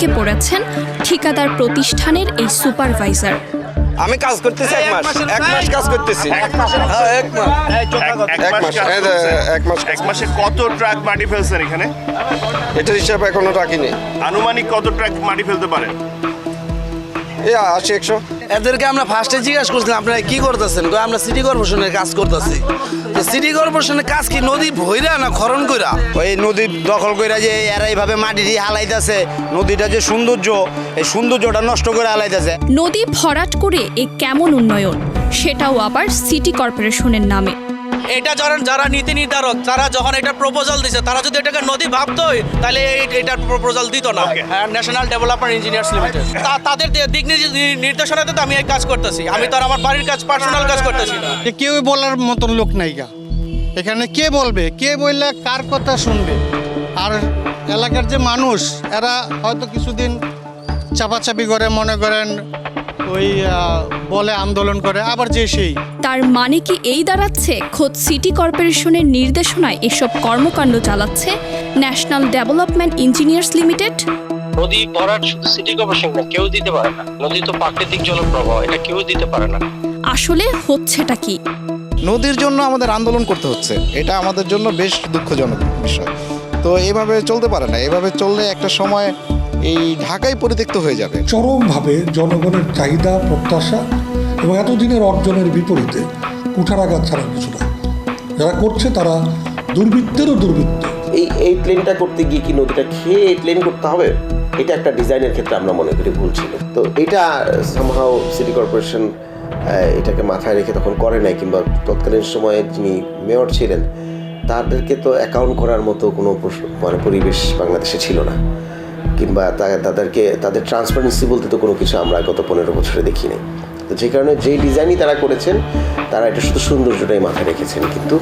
সটকে পড়েছেন ঠিকাদার প্রতিষ্ঠানের এই সুপারভাইজার। আমি কাজ করতেছি এক মাস এক মাস কাজ করতেছি। হ্যাঁ, এক মাস। এক এক মাস। এক মাস এক মাসে কত ট্রাক মাটি ফেলছেন এখানে? এটার হিসাব এখনও রাখিনি আনুমানিক কত ট্রাক মাটি ফেলতে পারেন এই আশি একশো। এদেরকে আমরা ফার্স্টে জিজ্ঞাসা করছিলাম আপনারা কি করতেছেন? আমরা সিটি কর্পোরেশনের কাজ করতেছি। সিটি কর্পোরেশনের কাজ কি নদী ভৈরা না খরণ কইরা? ওই নদী দখল করে যে এরা এইভাবে মাটি দিয়ে হালাইতেছে নদীটা যে সৌন্দর্য এই সৌন্দর্যটা নষ্ট করে হালাইতেছে। নদী ভরাট করে এ কেমন উন্নয়ন? সেটাও আবার সিটি কর্পোরেশনের নামে। এটা যারা যারা নীতি নির্ধারক তারা যখন এটা প্রপোজাল দিছে তারা যদি এটাকে নদী ভাবতোই তাহলে এটার প্রপোজাল দিত না। ন্যাশনাল ডেভেলপমেন্ট ইঞ্জিনিয়ার্স লিমিটেড তাদের দিক নির্দে- নির্দেশনাতে তো আমি এই কাজ করতেছি। আমি তো আর আমার বাড়ির কাজ পার্সোনাল কাজ করতেছি না। যে কেউ বলার মতন লোক নাই গা। এখানে কে বলবে? কে বললে কার কথা শুনবে? আর এলাকার যে মানুষ এরা হয়তো কিছুদিন চাপাচাপি করে মনে করেন ওই বলে আন্দোলন করে আবার যে সেই। তার মানে কি এই দাঁড়াচ্ছে? খোদ সিটি কর্পোরেশনের নির্দেশনায় এসব কর্মকাণ্ড চালাচ্ছে ন্যাশনাল ডেভেলপমেন্ট ইঞ্জিনিয়ার্স লিমিটেড? নদী ভরাট শুধু সিটি কর্পোরেশন না কেউ দিতে পারে না। নদী তো প্রাকৃতিক জলপ্রবাহ এটা কেউ দিতে পারে না। আসলে হচ্ছেটা কি? নদীর জন্য আমাদের আন্দোলন করতে হচ্ছে। এটা আমাদের জন্য বেশ দুঃখজনক বিষয়। তো এভাবে চলতে পারে না। এভাবে চললে একটা সময় এই ঢাকাই পরিত্যক্ত হয়ে যাবে। চরমভাবে জনগণের চাহিদা প্রত্যাশা এবং এতদিনের অর্জনের বিপরীতে কুঠারাঘাত ছাড়া কিছু না যারা করছে তারা দুর্বৃত্তেরও দুর্বৃত্ত। এই এই প্লেনটা করতে গিয়ে কি নদীটা খেয়ে এই প্লেন করতে হবে? এটা একটা ডিজাইনের ক্ষেত্রে আমরা মনে করি ভুল ছিল। তো এটা সামহাও সিটি কর্পোরেশন এটাকে মাথায় রেখে তখন করে নাই কিংবা তৎকালীন সময়ে যিনি মেয়র ছিলেন তাদেরকে তো অ্যাকাউন্ট করার মতো কোনো প্রশ্ন- মানে পরিবেশ বাংলাদেশে ছিল না। কিংবা তাদেরকে তাদের ট্রান্সপারেন্সি বলতে তো কোনো কিছু আমরা গত পনেরো বছরে দেখি নাই তো যে কারণে যেই ডিজাইনই তারা করেছেন, তারা এটা শুধু সৌন্দর্যটাই মাথায় রেখেছেন, কিন্তু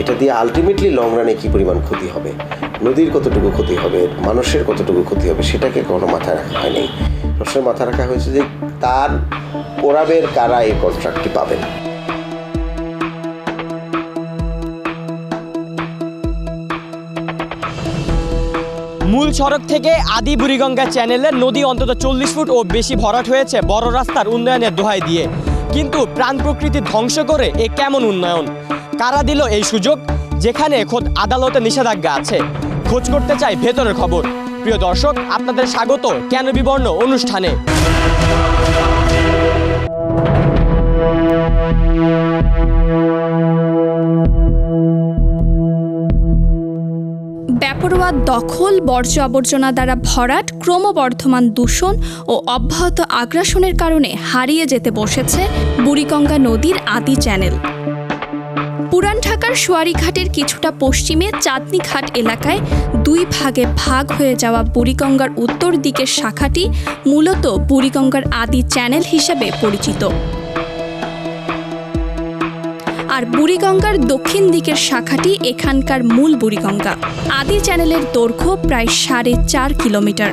এটা দিয়ে আলটিমেটলি লং রানে কী পরিমাণ ক্ষতি হবে? নদীর কতটুকু ক্ষতি হবে? মানুষের কতটুকু ক্ষতি হবে? সেটাকে কোনো মাথায় রাখা হয়নি। সবসময় মাথায় রাখা হয়েছে যে তার পোড়াবের কারা এই কন্ট্রাক্টটি পাবেন? মূল সড়ক থেকে আদি বুড়িগঙ্গা চ্যানেলে নদী অন্তত চল্লিশ ফুট ও বেশি ভরাট হয়েছে বড় রাস্তার উন্নয়নের দোহাই দিয়ে। কিন্তু প্রাণ প্রকৃতি ধ্বংস করে এ কেমন উন্নয়ন? কারা দিল এই সুযোগ? যেখানে খোদ আদালতে নিষেধাজ্ঞা আছে। খোঁজ করতে চাই ভেতরের খবর। প্রিয় দর্শক, আপনাদের স্বাগত কেন বিবর্ণ অনুষ্ঠানে। বেপরোয়া দখল বর্জ্য আবর্জনা দ্বারা ভরাট, ক্রমবর্ধমান দূষণ ও অব্যাহত আগ্রাসনের কারণে হারিয়ে যেতে বসেছে বুড়িগঙ্গা নদীর আদি চ্যানেল। পুরান ঢাকার সোয়ারিঘাটের কিছুটা পশ্চিমে চাঁদনীঘাট এলাকায় দুই ভাগে ভাগ হয়ে যাওয়া বুড়িগঙ্গার উত্তর দিকের শাখাটি মূলত বুড়িগঙ্গার আদি চ্যানেল হিসেবে পরিচিত। আর বুড়িগঙ্গার দক্ষিণ দিকের শাখাটি এখানকার মূল বুড়িগঙ্গা। আদি চ্যানেলের দৈর্ঘ্য প্রায় সাড়ে চার কিলোমিটার।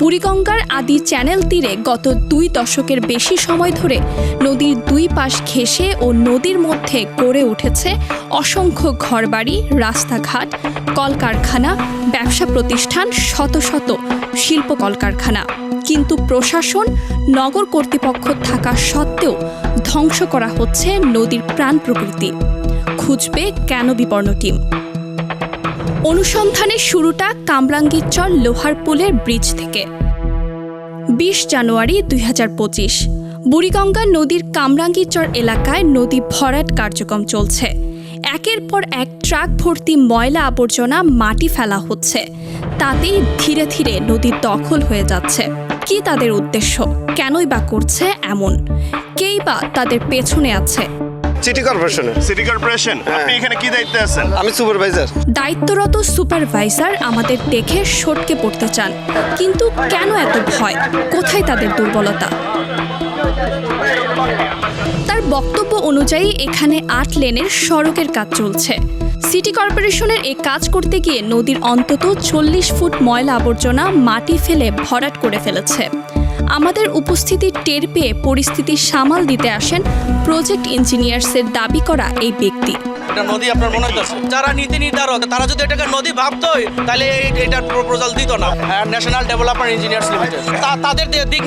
বুড়িগঙ্গার আদি চ্যানেল তীরে গত দুই দশকের বেশি সময় ধরে নদীর দুই পাশ ঘেঁষে ও নদীর মধ্যে গড়ে উঠেছে অসংখ্য ঘরবাড়ি, রাস্তাঘাট, কলকারখানা, ব্যবসা প্রতিষ্ঠান, শত শত শিল্প কলকারখানা। কিন্তু প্রশাসন, নগর কর্তৃপক্ষ থাকা সত্ত্বেও ধ্বংস করা হচ্ছে নদীর প্রাণ প্রকৃতি। খুঁজবে কেন বিপন্ন টিম? অনুসন্ধানের শুরুটা কামরাঙ্গীরচর লোহার পুলের ব্রিজ থেকে। বিশ জানুয়ারি দুই হাজার পঁচিশ, বুড়িগঙ্গা নদীর কামরাঙ্গীরচর এলাকায় নদী ভরাট কার্যক্রম চলছে। একের পর এক ট্রাক ভর্তি ময়লা আবর্জনা মাটি ফেলা হচ্ছে। তাতেই ধীরে ধীরে নদীর দখল হয়ে যাচ্ছে। কি তাদের উদ্দেশ্য? কেনই বা করছে এমন? কেই বা তাদের পেছনে আছে? সিটি কর্পোরেশনের সিটি কর্পোরেশন আপনি এখানে কি দায়িত্বে আছেন? আমি সুপারভাইজার দায়িত্বরত সুপারভাইজার আমাদের দেখে সটকে পড়তে চান। কিন্তু কেন এত ভয়? কোথায় তাদের দুর্বলতা? বক্তব্য অনুযায়ী এখানে আট লেনের সড়কের কাজ চলছে। সিটি কর্পোরেশনের এ কাজ করতে গিয়ে নদীর অন্তত চল্লিশ ফুট ময়লা আবর্জনা মাটি ফেলে ভরাট করে ফেলেছে। আমাদের উপস্থিতি টের পেয়ে পরিস্থিতি সামাল দিতে আসেন প্রজেক্ট ইঞ্জিনিয়ার্সের দাবি করা এই ব্যক্তি। এটা নদী আপনার মনে হইতেছে যারা নীতি নির্ধারক তারা যদি এটাকে নদী ভাবতো তাহলে এটার প্রপোজাল দিত না। ন্যাশনাল ডেভেলপমেন্ট ইঞ্জিনিয়ার্স লিমিটেড তাদের দিক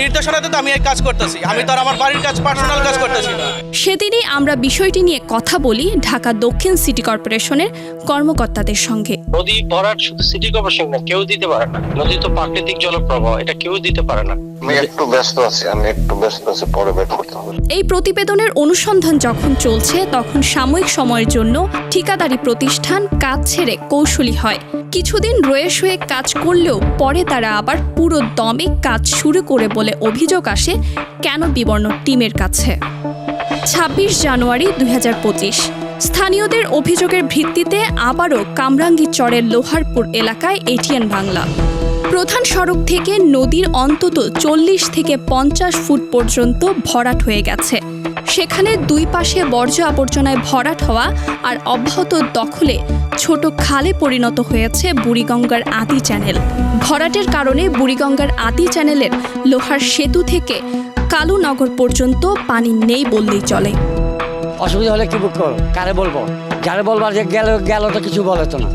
নির্দেশনাতে তো আমি এই কাজ করতেছি। আমি তো আমার বাড়ির কাজ পার্সোনাল কাজ করতেছি না। সেদিনই আমরা বিষয়টি নিয়ে কথা বলি ঢাকা দক্ষিণ সিটি কর্পোরেশনের কর্মকর্তাদের সঙ্গে। নদী ভরাট শুধু সিটি কর্পোরেশন না কেউ দিতে পারে না। নদী তো প্রাকৃতিক জলপ্রবাহ এটা কেউ দিতে পারে না। এই প্রতিবেদনের অনুসন্ধান যখন চলছে, তখন সাময়িক সময়ের জন্য ঠিকাদারি প্রতিষ্ঠান কাজ ছেড়ে কৌশলী হয়। কিছুদিন রয়ে শুয়ে কাজ করলেও পরে তারা আবার পুরো দমে কাজ শুরু করে বলে অভিযোগ আসে কেন বিবর্ণ টিমের কাছে। ছাব্বিশ জানুয়ারি দুই হাজার পঁচিশ। স্থানীয়দের অভিযোগের ভিত্তিতে আবারও কামরাঙ্গি চরের লোহারপুর এলাকায় এটিএন বাংলা প্রধান সড়ক থেকে নদীর অন্তত চল্লিশ থেকে পঞ্চাশ ফুট পর্যন্ত ভরাট হয়ে গেছে। সেখানে দুই পাশে বর্জ্য আবর্জনায় ভরাট হওয়া আর অব্যাহত দখলে ছোট খালে পরিণত হয়েছে বুড়িগঙ্গার আদি চ্যানেল। ভরাটের কারণে বুড়িগঙ্গার আদি চ্যানেলের লোহার সেতু থেকে কালুনগর পর্যন্ত পানি নেই বললেই চলে। অসুবিধা হলে কি বুক করো? বলব? যারে বলবার যে গেল গেল তো কিছু বলে তো না।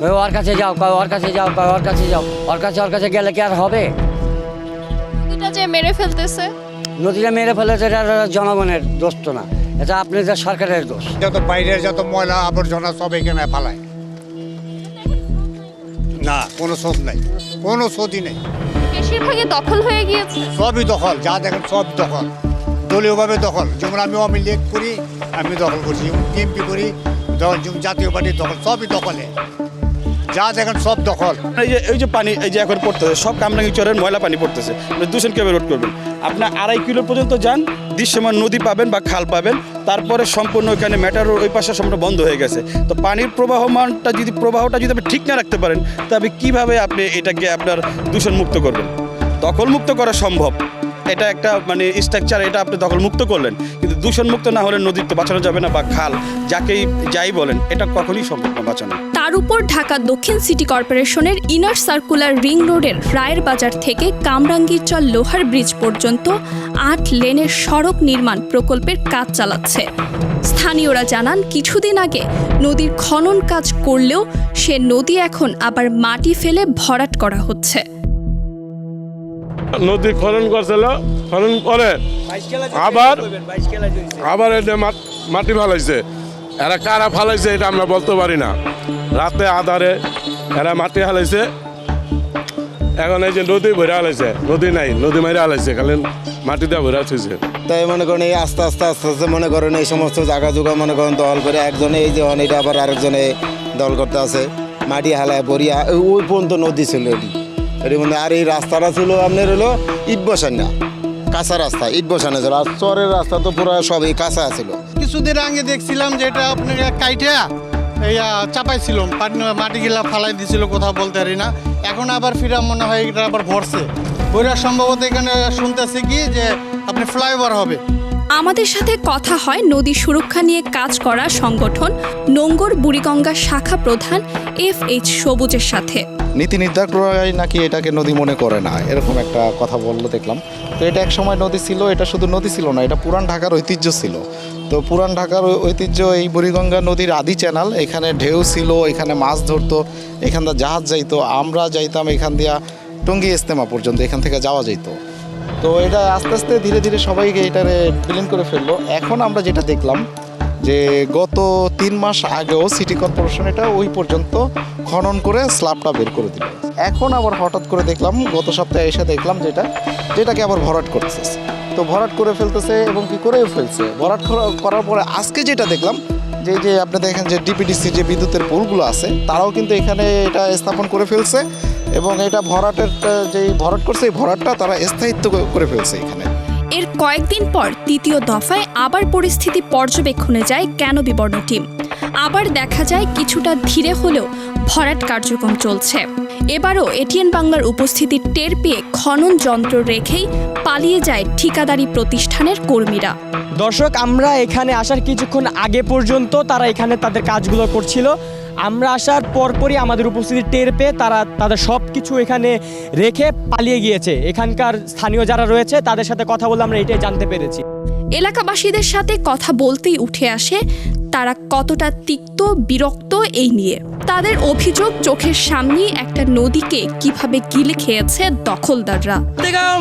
কয় ওর কাছে যাও কয় ওর কাছে যাও কয় ওর কাছে যাও। ওর কাছে ওর কাছে গেলে কি আর হবে? নদীটা যে মেরে ফেলতেছে। নদীটা মেরে ফেলেছে এটা জনগণের দোষ তো না। এটা আপনাদের সরকারের দোষ। যত বাইরের যত ময়লা আবর্জনা সব এখানে ফালায়। না কোনো শোধ নাই। কোনো শোধই নেই। বেশিরভাগই দখল হয়ে গিয়েছে। সবই দখল যা দেখেন সব দখল। দলীয়ভাবে দখল। যেমন আমি আওয়ামী লীগ করি আমি দখল করছি। বিএনপি করি জাতীয় পার্টি দখল সবই দখলে। যা দেখেন সব দখল। এই যে এই যে পানি, এই যে এখন পড়তেছে, সব কামরাঙ্গি চরের ময়লা পানি পড়তেছে। দূষণ কীভাবে রোধ করবেন। আপনার আড়াই কিলো পর্যন্ত যান, দৃশ্যমান নদী পাবেন বা খাল পাবেন। তারপরে সম্পূর্ণ ওইখানে ম্যাটার ওই পাশে সম্পূর্ণ বন্ধ হয়ে গেছে। তো পানির প্রবাহমানটা যদি, প্রবাহটা যদি আপনি ঠিক না রাখতে পারেন, তবে কীভাবে আপনি এটাকে আপনার দূষণ মুক্ত করবেন? দখল মুক্ত করা সম্ভব। এটা একটা মানে স্ট্রাকচার এটা আপনি দখলমুক্ত করলেন। কিন্তু দূষণ মুক্ত না হলে নদীর তো বাঁচানো যাবে না বা খাল, যাকেই যাই বলেন, এটা কখনোই সম্ভব না বাঁচানো। তার উপর ঢাকা দক্ষিণ সিটি কর্পোরেশনের ইনার সার্কুলার রিং রোডের রায়ের বাজার থেকে কামরাঙ্গীরচর লোহার ব্রিজ পর্যন্ত আট লেনের সড়ক নির্মাণ প্রকল্পের কাজ চালাচ্ছে। স্থানীয়রা জানান, কিছুদিন আগে নদীর খনন কাজ করলেও সে নদী এখন আবার মাটি ফেলে ভরাট করা হচ্ছে। নদী খনন করছিল, খনন করে আবার আবার এটা মাট- মাটি ফালাইছে। এরা কারা ফালাইছে এটা আমরা বলতে পারি না। রাতে আধারে এরা মাটি হালাইছে। এখন এই যে নদী ভরে হালাইছে, নদী নাই, নদী মারি হালাইছে, খালি মাটিতে ভরে থইছে। তাই মনে করেন এই আস্তে আস্তে আস্তে আস্তে মনে করেন এই সমস্ত জায়গা জোগা মনে করেন দল করে একজনে এই যে এটা আবার আরেকজনে দল করতে আছে। মাটি হালায় বরিয়া ওই পর্যন্ত নদী ছিল এটি। এটি মানে আর এই রাস্তাটা ছিল আপনার হলো ইট বসান না কাঁচা রাস্তা ইট বসানো ছিল। আর চরের রাস্তা তো পুরো সবই কাঁচা ছিল। কিছুদিন আগে দেখছিলাম যে এটা আপনার কাইটা এই আহ, চাপাইছিল পানি- মাটিগুলা ফালাই দিছিল কোথাও বলতে পারি না। এখন আবার ফিরা মনে হয় এটা আবার ভরছে। ওইটা সম্ভবত এখানে শুনতেছি কি যে আপনি ফ্লাইওভার হবে। আমাদের সাথে কথা হয় নদী সুরক্ষা নিয়ে কাজ করা সংগঠন নোঙ্গর বুড়িগঙ্গা শাখা প্রধান এফ এইচ সবুজের সাথে। নীতি নির্ধারকরাই নাকি এটাকে নদী মনে করে না? এরকম একটা কথা বলল, দেখলাম। তো এটা এক সময় নদী ছিল, এটা শুধু নদী ছিল না, এটা পুরান ঢাকার ঐতিহ্য ছিল। তো পুরান ঢাকার ঐতিহ্য এই বুড়িগঙ্গা নদীর আদি চ্যানেল এখানে ঢেউ ছিল, এখানে মাছ ধরতো, এখান দিয়ে জাহাজ যাইতো, আমরা যাইতাম এখান দিয়া টঙ্গী ইস্তেমা পর্যন্ত, এখান থেকে যাওয়া যেত তো এটা আস্তে আস্তে ধীরে ধীরে সবাইকে এটারে বিলীন করে ফেলল। এখন আমরা যেটা দেখলাম যে গত তিন মাস আগেও সিটি কর্পোরেশন এটা ওই পর্যন্ত খনন করে স্ল্যাবটা বের করে দিল। এখন আবার হঠাৎ করে দেখলাম, গত সপ্তাহে এসে দেখলাম যেটা, যেটাকে আবার ভরাট করতেছে। তো ভরাট করে ফেলতেছে এবং কি করেও ফেলছে? ভরাট করা- করার পরে আজকে যেটা দেখলাম, যে যে আপনি দেখেন যে ডিপিডিসি যে বিদ্যুতের পোলগুলো আছে, তারাও কিন্তু এখানে এটা স্থাপন করে ফেলছে এবং এটা ভরাটের যেই ভরাট করছে, এই ভরাটটা তারা স্থায়িত্ব করে ফেলছে এখানে। এর কয়েকদিন পর তৃতীয় দফায় আবার পরিস্থিতি পর্যবেক্ষণে যায় কেন বিবর্ণ টিম। আবার দেখা যায় কিছুটা ধীরে হলেও ভরাট কার্যক্রম চলছে। এবারও এটিএন বাংলার উপস্থিতি টের পেয়ে খনন যন্ত্র রেখেই পালিয়ে যায় ঠিকাদারি প্রতিষ্ঠানের কর্মীরা। দর্শক, আমরা এখানে আসার কিছুক্ষণ আগে পর্যন্ত তারা এখানে তাদের কাজগুলো করছিল। আমরা আসার পরপরই আমাদের উপস্থিতি টের পেয়ে তারা তাদের সব কিছু এখানে রেখে পালিয়ে গিয়েছে। এখানকার স্থানীয় যারা রয়েছে তাদের সাথে কথা বলে আমরা এটাই জানতে পেরেছি। এলাকাবাসীদের সাথে কথা বলতেই উঠে আসে তারা কতটা তিক্ত বিরক্ত এই নিয়ে। তাদের অভিযোগ চোখের সামনেই একটা নদীকে কীভাবে গিলে খেয়েছে দখলদাররা।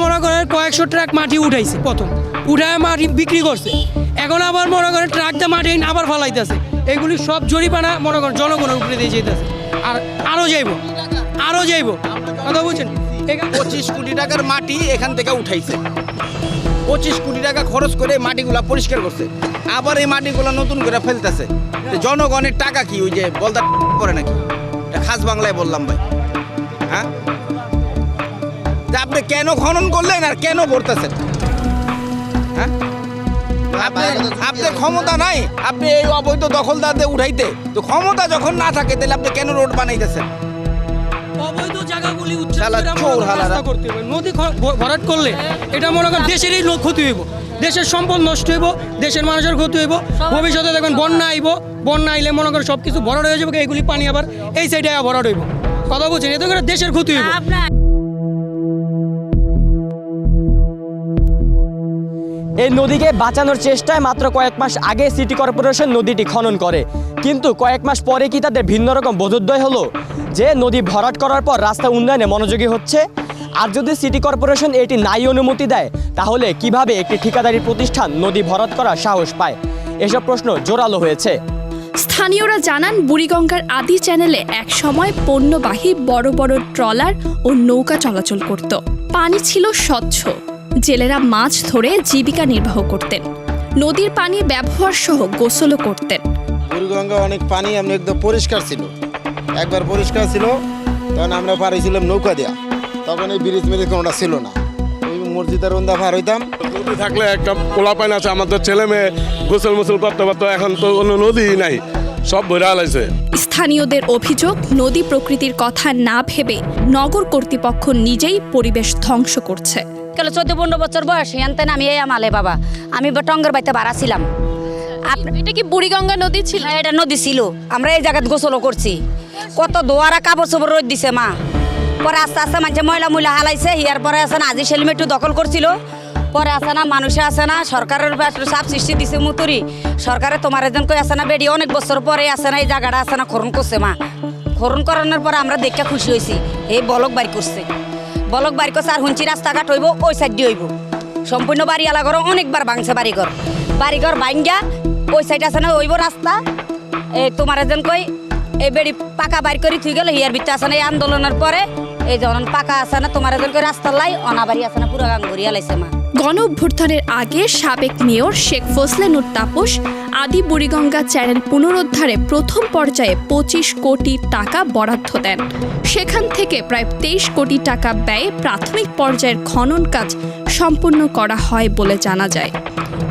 মনে করেন কয়েকশো ট্রাক মাটি উঠাইছে প্রথম। উঠায় মাটি বিক্রি করছে। এখন আবার মনে করেন ট্রাক দিয়ে মাটি আবার ফালাইতেছে। এগুলি সব জরিপানা মনে করেন জনগণের উপরে দিয়ে যেতেছে আর আরও যাইব আরও যাইব। কথা বুঝছেন? পঁচিশ কোটি টাকার মাটি এখান থেকে উঠাইছে। পঁচিশ কোটি টাকা খরচ করে মাটিগুলা পরিষ্কার করছে। আবার এই মাটিগুলা নতুন করে ফেলতেছে। জনগণের টাকা কি ওই যে বলদা করে নাকি? খাস বাংলায় বললাম ভাই। হ্যাঁ? আপনি কেন খনন করলেন আর কেন ভরতেছেন? হ্যাঁ? আপনি- আপনার ক্ষমতা নাই আপনি এই অবৈধ দখলদারদের উঠাইতে। তো ক্ষমতা যখন না থাকে তাহলে আপনি কেন রোড বানাইতেছেন? অবৈধ জায়গাগুলি করতে হবে নদী ভরাট করলে এটা মনে করেন দেশেরই লোক ক্ষতি হইব। দেশের সম্পদ নষ্ট হইব দেশের মানুষের ক্ষতি হইব ভবিষ্যতে দেখবেন বন্যা আইব বন্যা আইলে মনে করেন সব কিছু ভরাট হয়ে যাবে এইগুলি পানি আবার এই সাইডে ভরাট হইব। কথা বলছেন এতে করে দেশের ক্ষতি হইব। এই নদীকে বাঁচানোর চেষ্টায় মাত্র কয়েক মাস আগে সিটি কর্পোরেশন নদীটি খনন করে। কিন্তু কয়েক মাস পরে কি তাদের ভিন্ন রকম বোধোদয় হলো? যে নদী ভরাট করার পর রাস্তা উন্নয়নে মনোযোগী হচ্ছে? আর যদি সিটি কর্পোরেশন এটি নাই অনুমতি দেয়, তাহলে কীভাবে একটি ঠিকাদারি প্রতিষ্ঠান নদী ভরাট করার সাহস পায়? এসব প্রশ্ন জোরালো হয়েছে। স্থানীয়রা জানান, বুড়িগঙ্গার আদি চ্যানেলে একসময় পণ্যবাহী বড় বড় ট্রলার ও নৌকা চলাচল করত। পানি ছিল স্বচ্ছ। জেলেরা মাছ ধরে জীবিকা নির্বাহ করতেন। নদীর পানি ব্যবহার সহ গোসলও করতেন। বুড়িগঙ্গা অনেক পানি এমনি একদম পরিষ্কার ছিল। একবার পরিষ্কার ছিল তখন আমরা পারিছিলাম নৌকা দেওয়া তখন এই ব্রিজ মিরিজ কোনোটা ছিল না। ওই মসজিদের রন্দা পার হইতাম। নদী থাকলে একটা পোলা পাইন আছে আমাদের ছেলে মেয়ে গোসল মোসল করতে পারতো এখন তো কোনো নদী নাই সব ভরে আলাইছে। স্থানীয়দের অভিযোগ নদী প্রকৃতির কথা না ভেবে নগর কর্তৃপক্ষ নিজেই পরিবেশ ধ্বংস করছে। গেল চোদ্দ পনেরো বছর বয়স ইয়ান্তেন আমি এই আমালে বাবা। আমি টঙ্গের বাড়িতে বাড়া ছিলাম। এটা কি বুড়িগঙ্গা নদী ছিল? এটা নদী ছিল। আমরা এই জায়গায় গোসলও করছি। কত দোয়ারা কাপড় চোপড় রোদ দিছে মা। পরে আস্তে আস্তে মানুষে ময়লা ময়লা হালাইছে ইয়ার পরে আছে না আজি সেলিম একটু দখল করছিল। পরে আছে না মানুষে আছে না সরকারের চাপ সৃষ্টি দিছে মুতুরি। সরকারে তোমার এজন কই আছে না বেডি অনেক বছর পরে আছে না এই জায়গাটা আছে না খরণ করছে মা। খরণ করানোর পরে আমরা দেখে খুশি হয়েছি এই বলক বাড়ি করছে। বলক বাড়ি করছে আর হুঞ্চি রাস্তাঘাট হইব, ওই সাইড দিয়ে হইব। সম্পূর্ণ বাড়ি এলাকার অনেকবার ভাঙছে বাড়িঘর। বাড়িঘর ভাঙ্গা ওই সাইড আছে না, হইব রাস্তা। এই তোমার এজন কই এই বেড়ি পাকা বাড়ি করে থুই গেল হিয়ার ভিতরে আছে না, এই আন্দোলনের পরে, এই যখন পাকা আছে না, তোমার এজন কই, রাস্তার লাই, অনাবাড়ি আছে না, পুরো গাঙ্গুরিয়া লাইছে মা। গণ অভ্যুত্থানের আগে সাবেক মেয়র শেখ ফজলেনুর তাপস, আদি বুড়িগঙ্গা চ্যানেল পুনরুদ্ধারে প্রথম পর্যায়ে পঁচিশ কোটি টাকা বরাদ্দ দেন। সেখান থেকে প্রায় তেইশ কোটি টাকা ব্যয়ে প্রাথমিক পর্যায়ের খনন কাজ সম্পন্ন করা হয় বলে জানা যায়।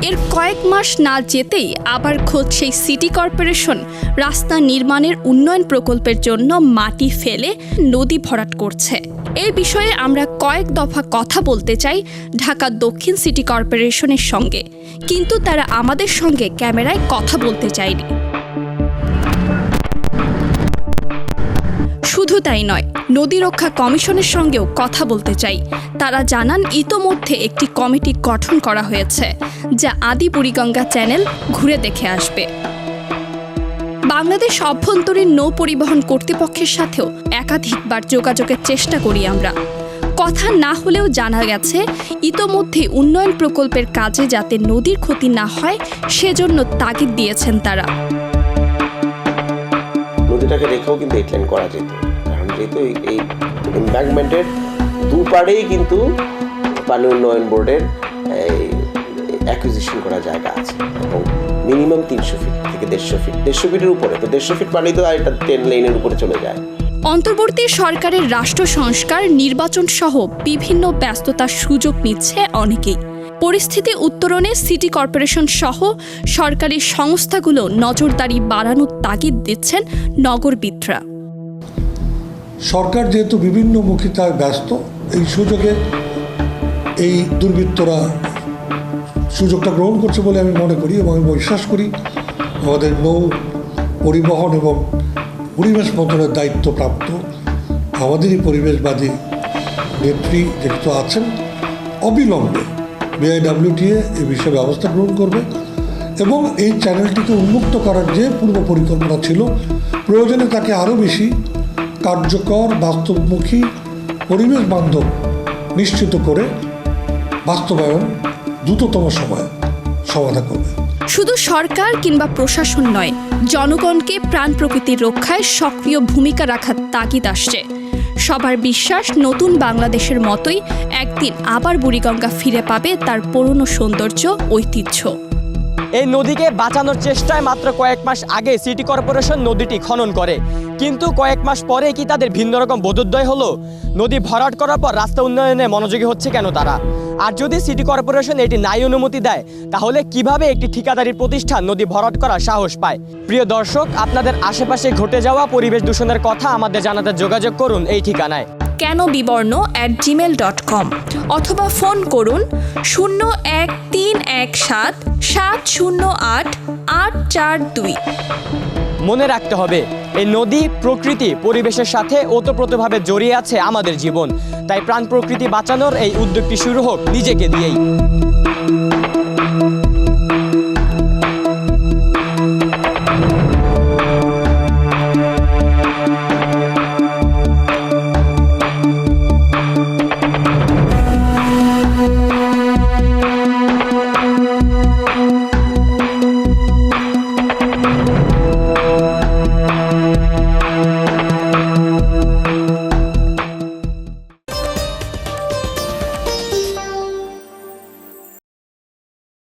এর কয়েক মাস না যেতেই আবার খোঁজ সেই সিটি কর্পোরেশন রাস্তা নির্মাণের উন্নয়ন প্রকল্পের জন্য মাটি ফেলে নদী ভরাট করছে। এই বিষয়ে আমরা কয়েক দফা কথা বলতে চাই ঢাকা দক্ষিণ সিটি কর্পোরেশনের সঙ্গে। কিন্তু তারা আমাদের সঙ্গে ক্যামেরায় কথা বলতে চায়নি। শুধু তাই নয়, নদী রক্ষা কমিশনের সঙ্গেও কথা বলতে চাই। তারা জানান, ইতোমধ্যে একটি কমিটি গঠন করা হয়েছে, যা আদি বুড়িগঙ্গা চ্যানেল ঘুরে দেখে আসবে। বাংলাদেশ অভ্যন্তরীণ নৌ পরিবহন কর্তৃপক্ষের সাথেও একাধিকবার যোগাযোগের চেষ্টা করি আমরা। কথা না হলেও জানা গেছে, ইতোমধ্যে উন্নয়ন প্রকল্পের কাজে যাতে নদীর ক্ষতি না হয়, সেজন্য তাগিদ দিয়েছেন তারা। নদীটাকে রেখেও কিন্তু এইটলাইন করা যেত। যেহেতু এই- এম্বাঙ্কমেন্টের দুপাড়েই কিন্তু পানি উন্নয়ন বোর্ডের অ্যাকুইজিশন করা জায়গা আছে। এবং মিনিমাম তিনশো ফিট থেকে দেড়শো ফিট দেড়শো ফিটের উপরে। তো দেড়শো ফিট পানি তো এটা টেন লাইনের উপরে চলে যায়। অন্তর্বর্তী সরকারের রাষ্ট্র সংস্কার, নির্বাচন সহ বিভিন্ন ব্যস্ততার সুযোগ নিচ্ছে অনেকেই। পরিস্থিতি উত্তরণে সিটি কর্পোরেশন সহ সরকারি সংস্থাগুলো নজরদারি বাড়ানোর তাগিদ দিচ্ছেন নগরবিদরা। সরকার যেহেতু বিভিন্ন মুখিতায় ব্যস্ত, এই সুযোগে এই দুর্বৃত্তরা সুযোগটা গ্রহণ করছে বলে আমি মনে করি এবং আমি বিশ্বাস করি। আমাদের নৌ পরিবহন এবং পরিবেশ মন্ত্রণের দায়িত্বপ্রাপ্ত আমাদেরই পরিবেশবাদী নেত্রী যেহেতু আছেন, অবিলম্বে বিআইডাব্লিউটিএ এ বিষয়ে ব্যবস্থা গ্রহণ করবে এবং এই চ্যানেলটিকে উন্মুক্ত করার যে পূর্ব পরিকল্পনা ছিল, প্রয়োজনে তাকে আরও বেশি কার্যকর, বাস্তবমুখী পরিবেশ বান্ধব নিশ্চিত করে বাস্তবায়ন দ্রুততম সময়ে সমাধা করবে। শুধু সরকার কিংবা প্রশাসন নয়, জনগণকে প্রাণ প্রকৃতির রক্ষায় সক্রিয় ভূমিকা রাখার তাগিদ আসছে। সবার বিশ্বাস, নতুন বাংলাদেশের মতোই একদিন আবার বুড়িগঙ্গা ফিরে পাবে তার পুরনো সৌন্দর্য, ঐতিহ্য। এই নদীকে বাঁচানোর চেষ্টায় মাত্র কয়েক মাস আগে সিটি কর্পোরেশন নদীটি খনন করে। কিন্তু কয়েক মাস পরে কি তাদের ভিন্ন রকম বোধোদয় হলো? নদী ভরাট করার পর রাস্তা উন্নয়নে মনোযোগী হচ্ছে কেন তারা? আর যদি সিটি কর্পোরেশন এটি নাই অনুমতি দেয়, তাহলে কীভাবে একটি ঠিকাদারি প্রতিষ্ঠান নদী ভরাট করার সাহস পায়? প্রিয় দর্শক, আপনাদের আশেপাশে ঘটে যাওয়া পরিবেশ দূষণের কথা আমাদের জানাতে যোগাযোগ করুন এই ঠিকানায়। কেন বিবর্ণ অ্যাট জিমেল ডট কম অথবা ফোন করুন শূন্য এক তিন এক সাত সাত শূন্য আট আট চার দুই। মনে রাখতে হবে, এই নদী প্রকৃতি পরিবেশের সাথে ওতপ্রোতভাবে জড়িয়ে আছে আমাদের জীবন। তাই প্রাণ প্রকৃতি বাঁচানোর এই উদ্যোগটি শুরু হোক নিজেকে দিয়েই।